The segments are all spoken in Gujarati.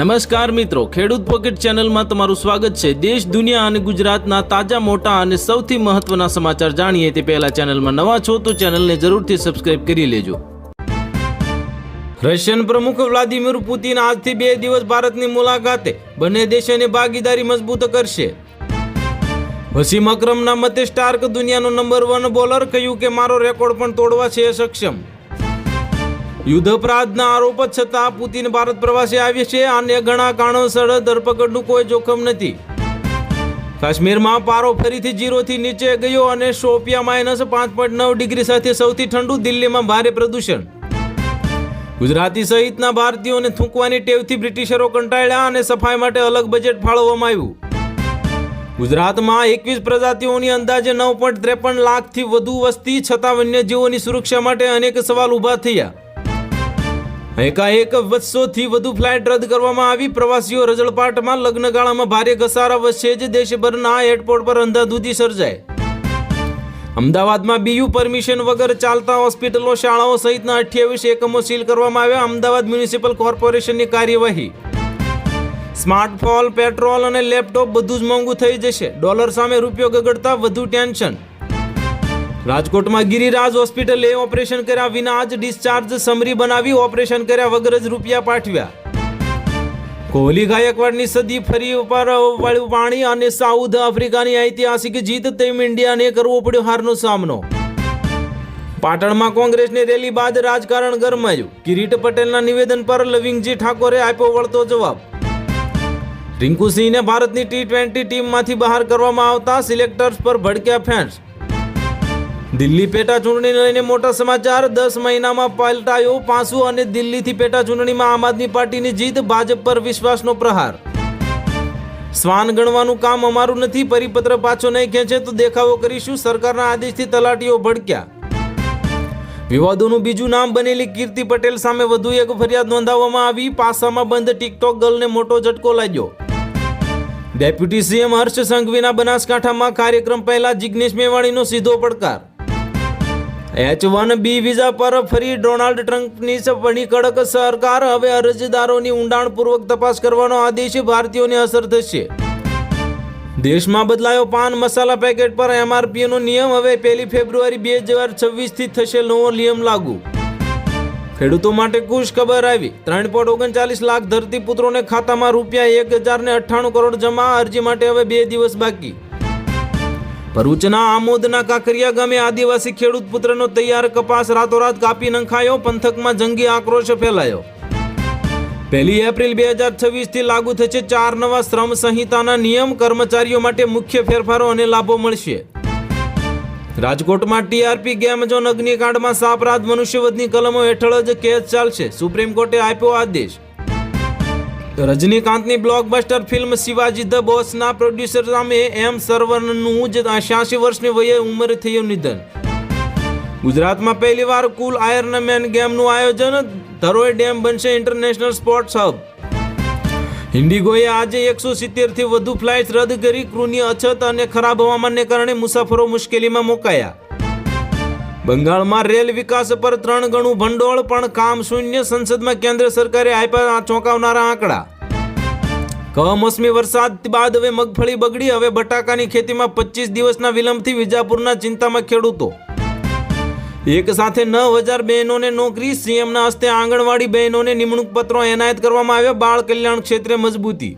નમસ્કાર મિત્રો, ખેડૂત પોકેટ ચેનલમાં તમારું સ્વાગત છે. દેશ, દુનિયા અને ગુજરાતના તાજા, મોટા અને સૌથી મહત્વના સમાચાર જાણીએ તે પહેલા ચેનલમાં નવા છો તો ચેનલને જરૂરથી સબસ્ક્રાઇબ કરી લેજો. રશિયન પ્રમુખ વ્લાદિમીર પુતિન આજથી બે દિવસ ભારતની મુલાકાતે બંને દેશોની ભાગીદારી મજબૂત કરશે. વસીમ અક્રમના મતે સ્ટાર્ક દુનિયાનો નંબર વન બોલર કહ્યું કે, મારો રેકોર્ડ પણ તોડવા છે સક્ષમ. યુદ્ધ અપરાધના આરોપ છતાં પુતિન ભારત પ્રવાસે આવ્યા છે. અને ઘણા કારણોસર ધરપકડનું કોઈ જોખમ નથી. કાશ્મીરમાં પારો ફરીથી જીરોથી નીચે ગયો અને શોપિયા માઇનસ પાંચ પોઈન્ટ નવ ડિગ્રી સાથે સૌથી ઠંડુ દિલ્હીમાં ભારે પ્રદૂષણ. ગુજરાતી સહિતના ભારતીયોને થૂંકવાની ટેવથી બ્રિટિશરો કંટાળ્યા અને સફાઈ માટે અલગ બજેટ ફાળવવામાં આવ્યું. ગુજરાતમાં એકવીસ પ્રજાતિઓની અંદાજે નવ પોઈન્ટ ત્રેપન લાખથી વધુ વસ્તી, છતાં વન્યજીવોની સુરક્ષા માટે અનેક સવાલ ઊભા થયા. એકાએકથી વધુ ફ્લાઇટ રદ કરવામાં આવી. પ્રવાસીઓ રજળપાટમાં લગ્નગાળામાં ભારે ઘસારા વચ્ચે જ દેશભરના એરપોર્ટ પર અંધાધૂધી સર્જાય. અમદાવાદમાં બીયુ પરમિશન વગર ચાલતા હોસ્પિટલો, શાળાઓ સહિતના અઠ્યાવીસ એકમો સીલ કરવામાં આવ્યા. અમદાવાદ મ્યુનિસિપલ કોર્પોરેશનની કાર્યવાહી. સ્માર્ટફોન, પેટ્રોલ અને લેપટોપ બધું જ મોંઘું થઈ જશે. ડોલર સામે રૂપિયો ગગડતા વધુ ટેન્શન. રાજકોટમાં ગિરિરાજ હોસ્પિટલે ઓપરેશન કર્યા વિના જ ડિસ્ચાર્જ સમરી બનાવી ઓપરેશન કર્યા વગર જ રૂપિયા પાઠવ્યા. કોહલી ગાયકવાડની સદી ફરી ઉપર વાળ્યું પાણી અને સાઉથ આફ્રિકાની ઐતિહાસિક જીત તેમ ઇન્ડિયાને કરવો પડ્યો હારનો સામનો. પાટણમાં કોંગ્રેસની રેલી બાદ રાજકારણ ગરમાયું. કિરીટ પટેલના નિવેદન પર લવિંગજી ઠાકોરે આપ્યો વળતો જવાબ. રિંકુ સિંહને ભારતની ટી ટ્વેન્ટી ટીમમાંથી બહાર કરવામાં આવતા સિલેક્ટર્સ પર ભડક્યા ફેન્સ. દિલ્હી પેટા ચૂંટણીને લઈને મોટા સમાચાર. દસ મહિનામાં પલટાયો પાસું અને દિલ્હીથી પેટા ચૂંટણીમાં આમ આદમી પાર્ટીની જીત, ભાજપ પર વિશ્વાસનો પ્રહાર. શ્વાન ગણવાનું કામ અમારું નથી, પરિપત્ર પાછો નહીં ખેંચે તો દેખાવો કરીશું. સરકારના આદેશથી તલાટીઓ ભડક્યા. વિવાદોનું બીજું નામ બનેલી કીર્તિ પટેલ સામે વધુ એક ફરિયાદ નોંધાવવામાં આવી. પાસામાં બંધ ટિકટોક ગર્લને મોટો ઝટકો લાગ્યો. ડેપ્યુટી સીએમ હર્ષ સંઘવીના બનાસકાંઠામાં કાર્યક્રમ પહેલા જિગ્નેશ મેવાણીનો સીધો પડકાર. એચ વન બી વિઝા પર ફરી ડોનાલ્ડ ટ્રમ્પની વણી કડક સરકાર. હવે અરજદારોની ઊંડાણપૂર્વક તપાસ કરવાનો આદેશ ભારતીયોને અસર થશે. દેશમાં બદલાયો પાન મસાલા પેકેટ પર એમઆરપીનો નિયમ. હવે પહેલી ફેબ્રુઆરી બે હજાર છવ્વીસથી થશે નવો નિયમ લાગુ. ખેડૂતો માટે ખુશ ખબર આવી. ત્રણ પોઈન્ટ ઓગણચાલીસ લાખ ધરતીપુત્રોને ખાતામાં રૂપિયા એક હજાર ને અઠ્ઠાણું કરોડ જમા. અરજી માટે હવે બે દિવસ બાકી. ભરૂચના આમોદના કાંકરિયા ગામે આદિવાસી ખેડૂત પુત્રનો તૈયાર કપાસ રાતોરાત કાપી નંખાયો, પંથકમાં જંગી આક્રોશ ફેલાયો. પહેલી એપ્રિલ બે હજાર છવ્વીસથી લાગુ થશે ચાર નવા શ્રમ સંહિતાના નિયમ. કર્મચારીઓ માટે મુખ્ય ફેરફારો અને લાભો મળશે. રાજકોટમાં ટીઆરપી ગેમ ઝોન અગ્નિકાંડમાં સાપરાધ મનુષ્યવધની કલમો હેઠળ જ કેસ ચાલશે. સુપ્રીમ કોર્ટે આપ્યો આદેશ. રજનીકાંતની બ્લોકબસ્ટર ફિલ્મ શિવાજી ધ બોસના પ્રોડ્યુસર સામે એમ સર્વરનું જ છ્યાસી વર્ષની વયે ઉંમરે થયું નિધન. ગુજરાતમાં પહેલીવાર કુલ આયર્નમેન ગેમનું આયોજન ધરોઈ ડેમ બનશે ઇન્ટરનેશનલ સ્પોર્ટ્સ હબ ઇન્ડિગોએ આજે એકસો સિત્તેરથી વધુ ફ્લાઇટ્સ રદ કરી ક્રૂની અછત અને ખરાબ હવામાનને કારણે મુસાફરો મુશ્કેલીમાં મુકાયા. બંગાળમાં રેલ વિકાસ પર ત્રણ ગણું ભંડોળ, પણ કામ શૂન્ય સંસદમાં કેન્દ્ર સરકારે આપ્યા ચોંકાવનારા આંકડા. કમોસમી વરસાદ બાદ હવે મગફળી બગડી, હવે બટાકાની ખેતીમાં પચીસ દિવસના વિલંબથી વિજાપુરના ચિંતામાં ખેડૂતો. એક સાથે નવ હજાર બહેનોને નોકરી, સીએમના હસ્તે આંગણવાડી બહેનોને નિમણૂક પત્રો એનાયત કરવામાં આવ્યા, બાળ કલ્યાણ ક્ષેત્રે મજબૂતી.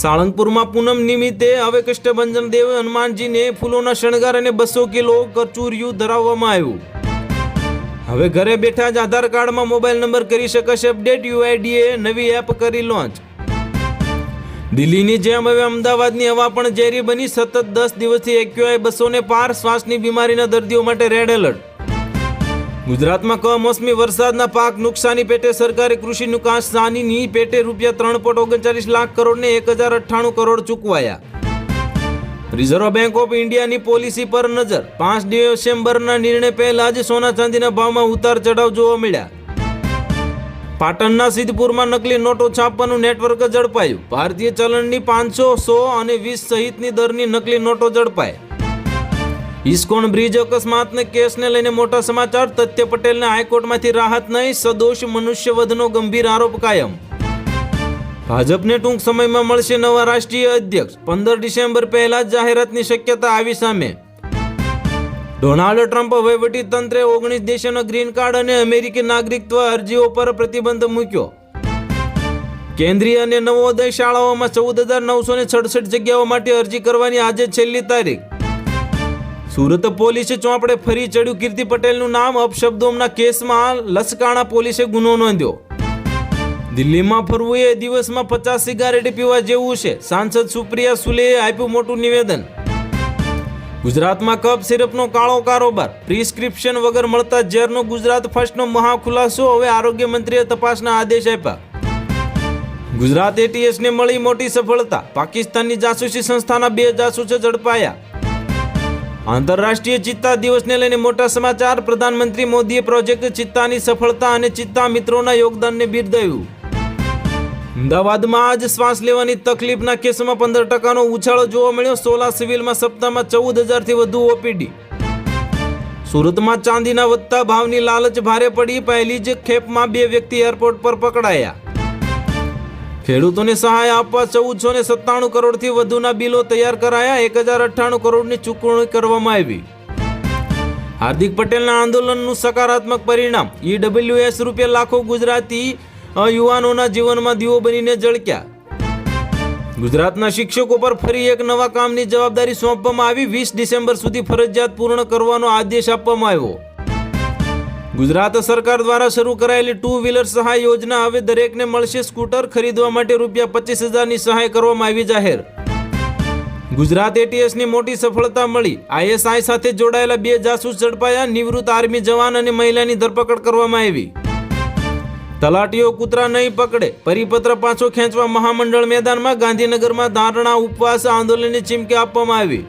સાળંગપુરમાં પૂનમ નિમિત્તે હવે કષ્ટભંજન દેવ હનુમાનજીને ફૂલોના શણગાર અને બસો કિલો કચુરિયું ધરાવવામાં આવ્યું. હવે ઘરે બેઠા જ આધાર કાર્ડમાં મોબાઈલ નંબર કરી શકાશે અપડેટ યુઆઈડીએ નવી એપ કરી લોન્ચ. દિલ્હીની જેમ હવે અમદાવાદની હવા પણ ઝેરી બની, સતત દસ દિવસથી એક્યુઆઈ બસોને પાર શ્વાસની બીમારીના દર્દીઓ માટે રેડ એલર્ટ. ગુજરાતમાં કમોસમી વરસાદના પાક નુકસાની પેટે સરકારે કૃષિ નુકસાનીની પેટે રૂપિયા ત્રણ પોઈન્ટ ઓગણચાલીસ લાખ કરોડને એક હજાર અઠ્ઠાણું કરોડ ચૂકવાયા. રિઝર્વ બેંક ઓફ ઇન્ડિયાની પોલિસી પર નજર. પાંચ ડિસેમ્બરના નિર્ણય પહેલા જ સોના ચાંદીના ભાવમાં ઉતાર ચઢાવ જોવા મળ્યા. પાટણના સિદ્ધપુરમાં નકલી નોટો છાપવાનું નેટવર્ક ઝડપાયું. ભારતીય ચલણની પાંચસો, સો અને વીસ સહિતની દરની નકલી નોટો ઝડપાય. ઇસ્કોન બ્રિજ અકસ્માતને કેસને લઈને મોટા સમાચાર. તથ્ય પટેલને હાઈકોર્ટમાંથી રાહત નહીં, સદોષ મનુષ્યવધનો ગંભીર આરોપ કાયમ. ભાજપને ટૂંક સમયમાં મળશે નવા રાષ્ટ્રીય અધ્યક્ષ. પંદર ડિસેમ્બર પહેલા જ જાહેરાતની શક્યતા આવી સામે. ડોનાલ્ડ ટ્રમ્પ તંત્રે ઓગણીસ દેશોનો ગ્રીન કાર્ડ અને અમેરિકી નાગરિકત્વ અરજીઓ પર પ્રતિબંધ મૂક્યો. કેન્દ્રીય અને નવોદય શાળાઓમાં ચૌદ હજાર નવસો ને સડસઠ જગ્યાઓ માટે અરજી કરવાની આજે છેલ્લી તારીખ. સુરત પોલીસે ચોપડે ફરી ચડ્યું કીર્તિ પટેલનું નામ અપશબ્દોના કેસમાં લસકાણા પોલીસે ગુનો નોંધ્યો. દિલ્હીમાં ફરવું એ દિવસમાં પચાસ સિગારેટ પીવા જેવું છે. સાંસદ સુપ્રિયા સુલેએ આપ્યું મોટું નિવેદન. ગુજરાતમાં કપ સિરપનો કાળો કારોબાર. પ્રિસ્ક્રિપ્શન વગર મળતા ઝેરનો ગુજરાત ફર્સ્ટનો મહાખુલાસો. હવે આરોગ્ય મંત્રીએ તપાસના આદેશ આપ્યા. ગુજરાત એટીએસને મળી મોટી સફળતા. પાકિસ્તાનની જાસૂસી સંસ્થાના બે જાસૂસો ઝડપાયા. આંતરરાષ્ટ્રીય ચિત્તા દિવસને લઈને મોટા સમાચાર. પ્રધાનમંત્રી મોદીએ પ્રોજેક્ટ ચિત્તાની સફળતા અને ચિત્તા મિત્રોના યોગદાનને બિરદાવ્યું અમદાવાદમાં આજ શ્વાસ લેવાની તકલીફના કેસોમાં પંદર ટકાનો ઉછાળો જોવા મળ્યો. સોલા સિવિલમાં સપ્તાહમાં ચૌદ હજારથી વધુ ઓપીડી. સુરતમાં ચાંદીના વધતા ભાવની લાલચ ભારે પડી. પહેલી જ ખેપમાં બે વ્યક્તિ એરપોર્ટ પર પકડાયા. ખેડૂતોને સહાય આપવા ચૌદસો ને સત્તાણું કરોડથી વધુના બિલો તૈયાર કરાયા, એક હજાર અઠ્ઠાણું કરોડની ચૂકવણી કરવામાં આવી. હાર્દિક પટેલના આંદોલનનું સકારાત્મક પરિણામ. ઈડબ્લ્યુએસ રૂપે લાખો ગુજરાતી યુવાનોના જીવનમાં દીવો બનીને જળક્યા. ગુજરાતના શિક્ષકો પર ફરી એક નવા કામની જવાબદારી સોંપવામાં આવી. વીસ ડિસેમ્બર સુધી ફરજિયાત પૂર્ણ કરવાનો આદેશ આપવામાં આવ્યો. ગુજરાત સરકાર દ્વારા શરૂ કરાયેલી ટુ વ્હીલર સહાય યોજના હવે દરેકને મળશે સ્કૂટર ખરીદવા માટે રૂપિયા પચીસ હજારની સહાય કરવામાં આવી જાહેર. ગુજરાત એટીએસની મોટી સફળતા મળી. આઈએસઆઈ સાથે જોડાયેલા બે જાસૂસ ઝડપાયા. નિવૃત્ત આર્મી જવાન અને મહિલાની ધરપકડ કરવામાં આવી. તલાટીઓ કૂતરા નહીં પકડે. પરિપત્ર પાછો ખેંચવા મહામંડળ મેદાનમાં ગાંધીનગરમાં ધારણા ઉપવાસ આંદોલનની ચીમકી આપવામાં આવી.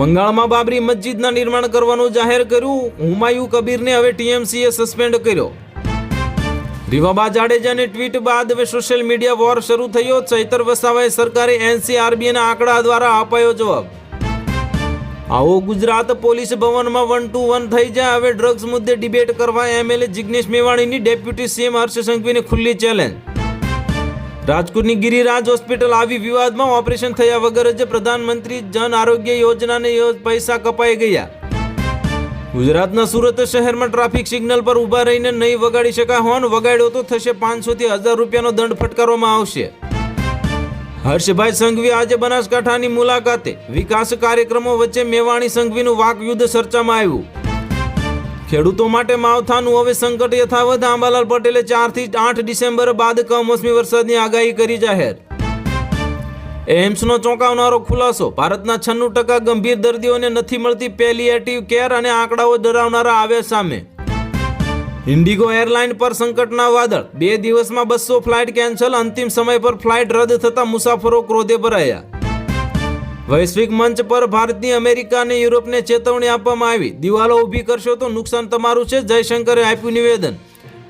બંગાળમાં બાબરી મસ્જિદના નિર્માણ કરવાનું જાહેર કર્યું. હુમાયુ કબીરને હવે ટીએમસીએ સસ્પેન્ડ કર્યો. રીવાબા જાડેજાની ટ્વીટ બાદ હવે સોશિયલ મીડિયા વોર શરૂ થયો. ચૈતર વસાવાએ સરકારે એનસીઆરબીના આંકડા દ્વારા અપાયો જવાબ. આવો ગુજરાત પોલીસ ભવનમાં વન ટુ વન થઈ જાય. હવે ડ્રગ્સ મુદ્દે ડિબેટ કરવા એમએલએ જિગ્નેશ મેવાણીની ડેપ્યુટી સીએમ હર્ષ સંઘવીને ખુલ્લી ચેલેન્જ. રાજકોટની ગિરિરાજ હોસ્પિટલ આવી વિવાદમાં ઓપરેશન થયા વગર જ પ્રધાનમંત્રી જન આરોગ્ય યોજનાને પૈસા કપાઈ ગયા. ગુજરાતના સુરત શહેરમાં ટ્રાફિક સિગ્નલ પર ઊભા રહીને નહીં વગાડી શકાય હોર્ન વગાડ્યો તો થશે પાંચસો થી હજાર રૂપિયાનો દંડ ફટકારવામાં આવશે. હર્ષભાઈ સંઘવી આજે બનાસકાંઠાની મુલાકાતે વિકાસ કાર્યક્રમો વચ્ચે મેવાણી સંઘવીનું વાકયુદ્ધ ચર્ચામાં આવ્યું. ખેડૂતો માટે માવઠાનું હવે સંકટ યથાવત આંબાલાલ પટેલે ચારથી આઠ ડિસેમ્બર બાદ કમોસમી વરસાદની આગાહી કરી જાહેર. એમ્સનો ચોંકાવનારો ખુલાસો, ભારતના છન્નું ટકા ગંભીર દર્દીઓને નથી મળતી પેલિએટિવ કેર અને આંકડાઓ ડરાવનારા આવ્યા સામે. ઇન્ડિગો એરલાઇન પર સંકટના વાદળ, બે દિવસમાં બસો ફ્લાઇટ કેન્સલ, અંતિમ સમય પર ફ્લાઇટ રદ થતા મુસાફરો ક્રોધે ભરાયા. વૈશ્વિક મંચ પર ભારતની, અમેરિકા અને યુરોપને ચેતવણી આપવામાં આવી. દિવાલો ઊભી કરશો તો નુકસાન તમારું છે, જયશંકરે આપ્યું નિવેદન.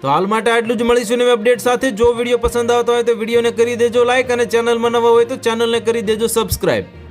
તો હાલ માટે આટલું જ મળીશું નવી અપડેટ સાથે. જો વીડિયો પસંદ આવતો હોય તો વિડીયોને કરી દેજો લાઇક અને ચેનલમાં નવા હોય તો ચેનલને કરી દેજો સબસ્ક્રાઇબ.